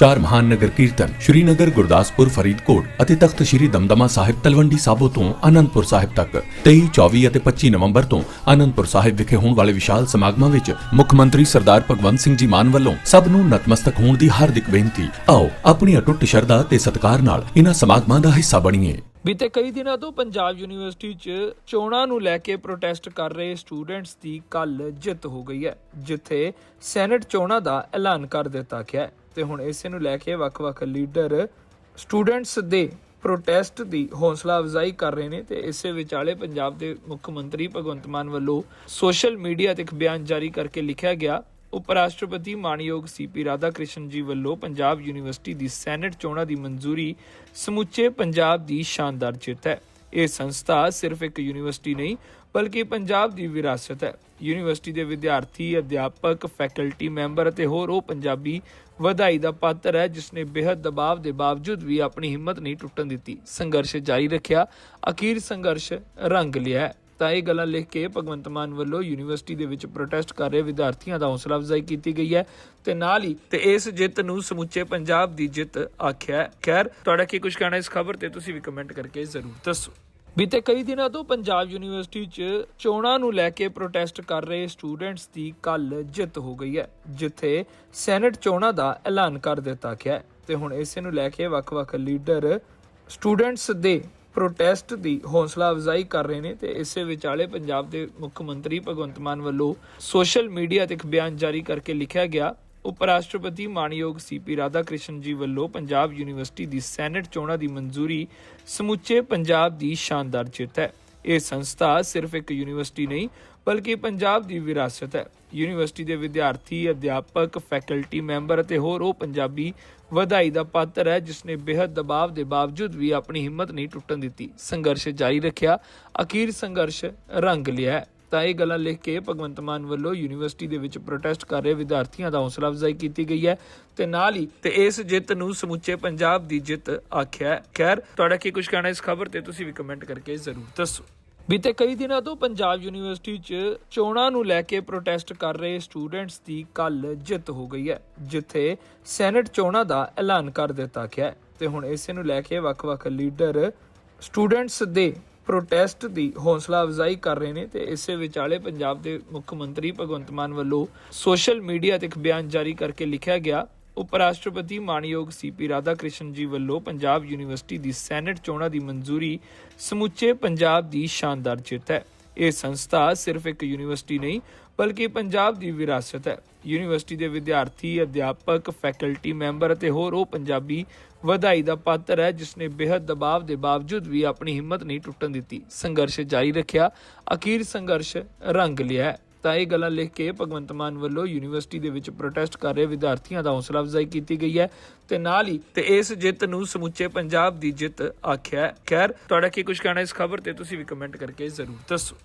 ਚਾਰ ਮਹਾਨ ਨਗਰ ਕੀਰਤਨ ਸ਼੍ਰੀਨਗਰ, ਗੁਰਦਾਸਪੁਰ, ਫਰੀਦਕੋਟ ਅਤੇ ਤਖਤ ਸ਼੍ਰੀ ਦਮਦਮਾ ਸਾਹਿਬ ਤਲਵੰਡੀ ਸਾਬੋ ਤੋਂ ਆਨੰਦਪੁਰ ਸਾਹਿਬ ਤੱਕ। 23 24 ਅਤੇ 25 ਨਵੰਬਰ ਤੋਂ ਆਨੰਦਪੁਰ ਸਾਹਿਬ ਵਿਖੇ ਹੋਣ ਵਾਲੇ ਵਿਸ਼ਾਲ ਸਮਾਗਮਾਂ ਵਿੱਚ ਮੁੱਖ ਮੰਤਰੀ ਸਰਦਾਰ ਭਗਵੰਤ ਸਿੰਘ ਜੀ ਮਾਨ ਵੱਲੋਂ ਸਭ ਨੂੰ ਨਤਮਸਤਕ ਹੋਣ ਦੀ ਹਾਰਦਿਕ ਬੇਨਤੀ। ਆਓ, ਆਪਣੀ ਅਟੁੱਟ ਸ਼ਰਧਾ ਤੇ ਸਤਿਕਾਰ ਨਾਲ ਇਹਨਾਂ ਸਮਾਗਮਾਂ ਦਾ ਹਿੱਸਾ ਬਣੀਏ। ਬੀਤੇ ਕਈ ਦਿਨਾਂ ਤੋਂ ਪੰਜਾਬ ਯੂਨੀਵਰਸਿਟੀ 'ਚ ਚੋਣਾਂ ਨੂੰ ਲੈ ਕੇ ਪ੍ਰੋਟੈਸਟ ਕਰ ਰਹੇ ਸਟੂਡੈਂਟਸ ਦੀ ਕੱਲ ਜਿੱਤ ਹੋ ਗਈ ਹੈ, ਜਿੱਥੇ ਸੈਨੇਟ ਚੋਣਾਂ ਦਾ ਐਲਾਨ ਕਰ ਦਿੱਤਾ ਗਿਆ ਹੈ। ਤੇ ਹੁਣ ਇਸੇ ਨੂੰ ਲੈ ਕੇ ਵੱਖ-ਵੱਖ ਲੀਡਰ ਸਟੂਡੈਂਟਸ ਦੇ ਪ੍ਰੋਟੈਸਟ ਦੀ ਹੌਸਲਾ ਅਫਜ਼ਾਈ ਕਰ ਰਹੇ ਨੇ ਤੇ ਇਸੇ ਵਿਚਾਲੇ ਪੰਜਾਬ ਦੇ ਮੁੱਖ ਮੰਤਰੀ ਭਗਵੰਤ ਮਾਨ ਵੱਲੋਂ ਸੋਸ਼ਲ ਮੀਡੀਆ ਤੇ ਇੱਕ ਬਿਆਨ ਜਾਰੀ ਕਰਕੇ ਲਿਖਿਆ ਗਿਆ। ਉਪ ਰਾਸ਼ਟਰਪਤੀ ਮਾਨਯੋਗ ਸੀਪੀ ਰਾਧਾਕ੍ਰਿਸ਼ਨ ਜੀ ਵੱਲੋਂ ਪੰਜਾਬ ਯੂਨੀਵਰਸਿਟੀ ਦੀ ਸੈਨੇਟ ਚੋਣਾਂ ਦੀ ਮਨਜ਼ੂਰੀ ਸਮੁੱਚੇ ਪੰਜਾਬ ਦੀ ਸ਼ਾਨਦਾਰ ਜਿੱਤ ਹੈ। ਇਹ ਸੰਸਥਾ ਸਿਰਫ ਇੱਕ ਯੂਨੀਵਰਸਿਟੀ ਨਹੀਂ ਬਲਕਿ ਪੰਜਾਬ ਦੀ ਵਿਰਾਸਤ ਹੈ। ਯੂਨੀਵਰਸਿਟੀ ਦੇ ਵਿਦਿਆਰਥੀ, ਅਧਿਆਪਕ, ਫੈਕਲਟੀ ਮੈਂਬਰ ਅਤੇ ਹੋਰ ਉਹ ਪੰਜਾਬੀ ਵਧਾਈ ਦਾ ਪਾਤਰ ਹੈ ਜਿਸ ਨੇ ਬੇहद ਦਬਾਅ ਦੇ ਬਾਵਜੂਦ ਵੀ ਆਪਣੀ ਹਿੰਮਤ ਨਹੀਂ ਟੁੱਟਣ ਦਿੱਤੀ। ਸੰਘਰਸ਼ ਜਾਰੀ ਰੱਖਿਆ, ਅਖੀਰ ਸੰਘਰਸ਼ ਰੰਗ ਲਿਆ ਤਾਂ ਇਹ ਗੱਲਾਂ ਲਿਖ ਕੇ ਭਗਵੰਤ ਮਾਨ ਵੱਲੋਂ ਯੂਨੀਵਰਸਿਟੀ ਦੇ ਵਿੱਚ ਪ੍ਰੋਟੈਸਟ ਕਰ ਰਹੇ ਵਿਦਿਆਰਥੀਆਂ ਦਾ ਹੌਸਲਾ ਅਫਜ਼ਾਈ ਕੀਤੀ ਗਈ ਹੈ ਤੇ ਨਾਲ ਹੀ ਤੇ ਇਸ ਜਿੱਤ ਨੂੰ ਸਮੁੱਚੇ ਪੰਜਾਬ ਦੀ ਜਿੱਤ ਆਖਿਆ ਹੈ। ਖੈਰ, ਤੁਹਾਡਾ ਕੀ ਕੁਝ ਕਹਿਣਾ ਇਸ ਖਬਰ ਤੇ ਤੁਸੀਂ ਵੀ ਕਮੈਂਟ ਕਰਕੇ ਜ਼ਰੂਰ ਦੱਸੋ। ਬੀਤੇ ਕਈ ਦਿਨਾਂ ਤੋਂ ਪੰਜਾਬ ਯੂਨੀਵਰਸਿਟੀ 'ਚ ਚੋਣਾਂ ਨੂੰ ਲੈ ਕੇ ਪ੍ਰੋਟੈਸਟ ਕਰ ਰਹੇ ਸਟੂਡੈਂਟਸ ਦੀ ਕੱਲ ਜਿੱਤ ਹੋ ਗਈ ਹੈ, ਜਿੱਥੇ ਸੈਨੇਟ ਚੋਣਾਂ ਦਾ ਐਲਾਨ ਕਰ ਦਿੱਤਾ ਗਿਆ ਹੈ ਤੇ ਹੁਣ ਇਸੇ ਨੂੰ ਲੈ ਕੇ ਵੱਖ-ਵੱਖ ਲੀਡਰ ਸਟੂਡੈਂਟਸ ਦੇ ਪ੍ਰੋਟੈਸਟ ਦੀ ਹੌਸਲਾ ਅਫਜ਼ਾਈ ਕਰ ਰਹੇ ਨੇ ਤੇ ਇਸੇ ਵਿਚਾਲੇ ਪੰਜਾਬ ਦੇ ਮੁੱਖ ਮੰਤਰੀ ਭਗਵੰਤ ਮਾਨ ਵੱਲੋਂ ਸੋਸ਼ਲ ਮੀਡੀਆ ਤੇ ਇੱਕ ਬਿਆਨ ਜਾਰੀ ਕਰਕੇ ਲਿਖਿਆ ਗਿਆ ਉਪ ਰਾਸ਼ਟਰਪਤੀ ਮਾਨਯੋਗ ਸੀਪੀ ਰਾਧਾਕ੍ਰਿਸ਼ਨ ਜੀ ਵੱਲੋਂ ਪੰਜਾਬ ਯੂਨੀਵਰਸਿਟੀ ਦੀ ਸੈਨੇਟ ਚੋਣਾਂ ਦੀ ਮਨਜ਼ੂਰੀ ਸਮੁੱਚੇ ਪੰਜਾਬ ਦੀ ਸ਼ਾਨਦਾਰ ਜਿੱਤ ਹੈ। ਇਹ ਸੰਸਥਾ ਸਿਰਫ ਇੱਕ ਯੂਨੀਵਰਸਿਟੀ ਨਹੀਂ, ਬਲਕਿ ਪੰਜਾਬ ਦੀ ਵਿਰਾਸਤ ਹੈ। ਯੂਨੀਵਰਸਿਟੀ ਦੇ ਵਿਦਿਆਰਥੀ, ਅਧਿਆਪਕ, ਫੈਕਲਟੀ ਮੈਂਬਰ ਅਤੇ ਹੋਰ ਉਹ ਪੰਜਾਬੀ ਵਧਾਈ ਦਾ ਪਾਤਰ ਹੈ ਜਿਸ ਨੇ ਬੇहद ਦਬਾਅ ਦੇ ਬਾਵਜੂਦ ਵੀ ਆਪਣੀ ਹਿੰਮਤ ਨਹੀਂ ਟੁੱਟਣ ਦਿੱਤੀ। ਸੰਘਰਸ਼ ਜਾਰੀ ਰੱਖਿਆ। ਅਖੀਰ ਸੰਘਰਸ਼ ਰੰਗ ਲਿਆ ਤਾਂ ਇਹ ਗੱਲਾਂ ਲਿਖ ਕੇ ਭਗਵੰਤ ਮਾਨ ਵੱਲੋਂ ਯੂਨੀਵਰਸਿਟੀ ਦੇ ਵਿੱਚ ਪ੍ਰੋਟੈਸਟ ਕਰ ਰਹੇ ਵਿਦਿਆਰਥੀਆਂ ਦਾ ਹੌਸਲਾ ਅਫਜ਼ਾਈ ਕੀਤੀ ਗਈ ਹੈ ਤੇ ਨਾਲ ਹੀ ਤੇ ਇਸ ਜਿੱਤ ਨੂੰ ਸਮੁੱਚੇ ਪੰਜਾਬ ਦੀ ਜਿੱਤ ਆਖਿਆ ਹੈ। ਖੈਰ, ਤੁਹਾਡਾ ਕੀ ਕੁਝ ਕਹਿਣਾ ਇਸ ਖਬਰ ਤੇ ਤੁਸੀਂ ਵੀ ਕਮੈਂਟ ਕਰਕੇ ਜ਼ਰੂਰ ਦੱਸੋ ਬੀਤੇ ਕਈ ਦਿਨਾਂ ਤੋਂ ਪੰਜਾਬ ਯੂਨੀਵਰਸਿਟੀ 'ਚ ਚੋਣਾਂ ਨੂੰ ਲੈ ਕੇ ਪ੍ਰੋਟੈਸਟ ਕਰ ਰਹੇ ਸਟੂਡੈਂਟਸ ਦੀ ਕੱਲ ਜਿੱਤ ਹੋ ਗਈ ਹੈ, ਜਿੱਥੇ ਸੈਨੇਟ ਚੋਣਾਂ ਦਾ ਐਲਾਨ ਕਰ ਦਿੱਤਾ ਗਿਆ ਤੇ ਹੁਣ ਇਸੇ ਨੂੰ ਲੈ ਕੇ ਵੱਖ-ਵੱਖ ਲੀਡਰ ਸਟੂਡੈਂਟਸ ਦੇ ਪ੍ਰੋਟੈਸਟ ਦੀ ਹੌਸਲਾ ਅਫਜ਼ਾਈ ਕਰ ਰਹੇ ਨੇ ਤੇ ਇਸੇ ਵਿਚਾਲੇ ਪੰਜਾਬ ਦੇ ਮੁੱਖ ਮੰਤਰੀ ਭਗਵੰਤ ਮਾਨ ਵੱਲੋਂ ਸੋਸ਼ਲ ਮੀਡੀਆ ਤੇ ਇੱਕ ਬਿਆਨ ਜਾਰੀ ਕਰਕੇ ਲਿਖਿਆ ਗਿਆ। ਉਪ ਰਾਸ਼ਟਰਪਤੀ ਮਾਨਯੋਗ ਸੀਪੀ ਰਾਧਾਕ੍ਰਿਸ਼ਨ ਜੀ ਵੱਲੋਂ ਪੰਜਾਬ ਯੂਨੀਵਰਸਿਟੀ ਦੀ ਸੈਨੇਟ ਚੋਣਾਂ ਦੀ ਮਨਜ਼ੂਰੀ ਸਮੁੱਚੇ ਪੰਜਾਬ ਦੀ ਸ਼ਾਨਦਾਰ ਜਿੱਤ ਹੈ। ਇਹ ਸੰਸਥਾ ਸਿਰਫ ਇੱਕ ਯੂਨੀਵਰਸਿਟੀ ਨਹੀਂ ਬਲਕਿ ਪੰਜਾਬ ਦੀ ਵਿਰਾਸਤ ਹੈ। ਯੂਨੀਵਰਸਿਟੀ ਦੇ ਵਿਦਿਆਰਥੀ, ਅਧਿਆਪਕ, ਫੈਕਲਟੀ ਮੈਂਬਰ ਅਤੇ ਹੋਰ ਉਹ ਪੰਜਾਬੀ ਵਧਾਈ ਦਾ ਪਾਤਰ ਹੈ ਜਿਸ ਨੇ ਬੇहद ਦਬਾਅ ਦੇ ਬਾਵਜੂਦ ਵੀ ਆਪਣੀ ਹਿੰਮਤ ਨਹੀਂ ਟੁੱਟਣ ਦਿੱਤੀ। ਸੰਘਰਸ਼ ਜਾਰੀ ਰੱਖਿਆ, ਅਖੀਰ ਸੰਘਰਸ਼ ਰੰਗ ਲਿਆ ਤਾਂ ਇਹ ਗੱਲਾਂ ਲਿਖ ਕੇ ਭਗਵੰਤ ਮਾਨ ਵੱਲੋਂ ਯੂਨੀਵਰਸਿਟੀ ਦੇ ਵਿੱਚ ਪ੍ਰੋਟੈਸਟ ਕਰ ਰਹੇ ਵਿਦਿਆਰਥੀਆਂ ਦਾ ਹੌਸਲਾ ਅਫਜ਼ਾਈ ਕੀਤੀ ਗਈ ਹੈ। ਤੇ ਨਾਲ ਹੀ ਤੇ ਇਸ ਜਿੱਤ ਨੂੰ ਸਮੁੱਚੇ ਪੰਜਾਬ ਦੀ ਜਿੱਤ ਆਖਿਆ ਹੈ। ਖੈਰ, ਤੁਹਾਡਾ ਕੀ ਕੁਝ ਕਹਿਣਾ ਇਸ ਖਬਰ ਤੇ ਤੁਸੀਂ ਵੀ ਕਮੈਂਟ ਕਰਕੇ ਜ਼ਰੂਰ ਦੱਸੋ।